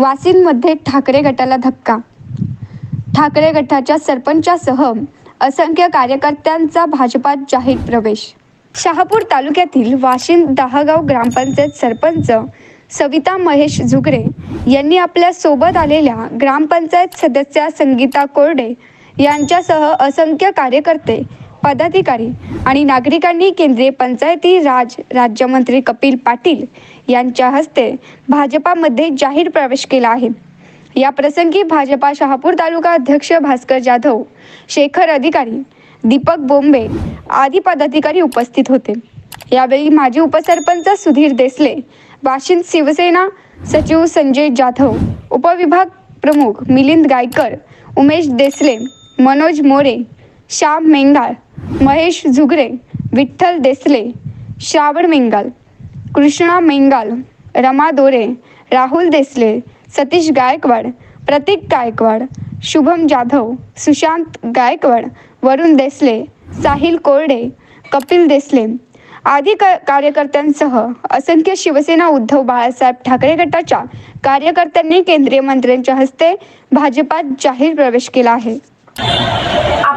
वासिंदमध्ये ठाकरे गटाला धक्का. ठाकरे गटाच्या सरपंचासह असंख्य कार्यकर्त्यांचा भाजपात जाहीर प्रवेश. शहापूर तालुक्यातील वाशिंद दहागाव ग्रामपंचायत सरपंच सविता महेश झुगरे यांनी आपल्यासोबत आलेल्या ग्रामपंचायत सदस्या संगीता कोरडे यांच्यासह असंख्य कार्यकर्ते पदाधिकारी आणि नागरिकांनी केंद्रीय पंचायती राज राज्यमंत्री कपिल पाटील यांच्या हस्ते भाजपामध्ये जाहीर प्रवेश केला आहे. या प्रसंगी भाजपा शहापूर तालुका अध्यक्ष भास्कर जाधव शेखर अधिकारी दीपक बोंबे आदी पदाधिकारी उपस्थित होते. यावेळी माजी उपसरपंच सुधीर देसले वाशिंद शिवसेना सचिव संजय जाधव उपविभाग प्रमुख मिलिंद गायकर उमेश देसले मनोज मोरे श्याम मेंगाळ महेश झुगरे विठ्ठल देसले श्रावण मेंगाल कृष्णा मेंगाल रमा दोरे राहुल देसले सतीश गायकवाड प्रतीक गायकवाड शुभम जाधव सुशांत गायकवाड वरुण देसले साहिल कोरडे कपिल देसले आदी क कार्यकर्त्यांसह असंख्य शिवसेना उद्धव बाळासाहेब ठाकरे गटाच्या कार्यकर्त्यांनी केंद्रीय मंत्र्यांच्या हस्ते भाजपात जाहीर प्रवेश केला आहे.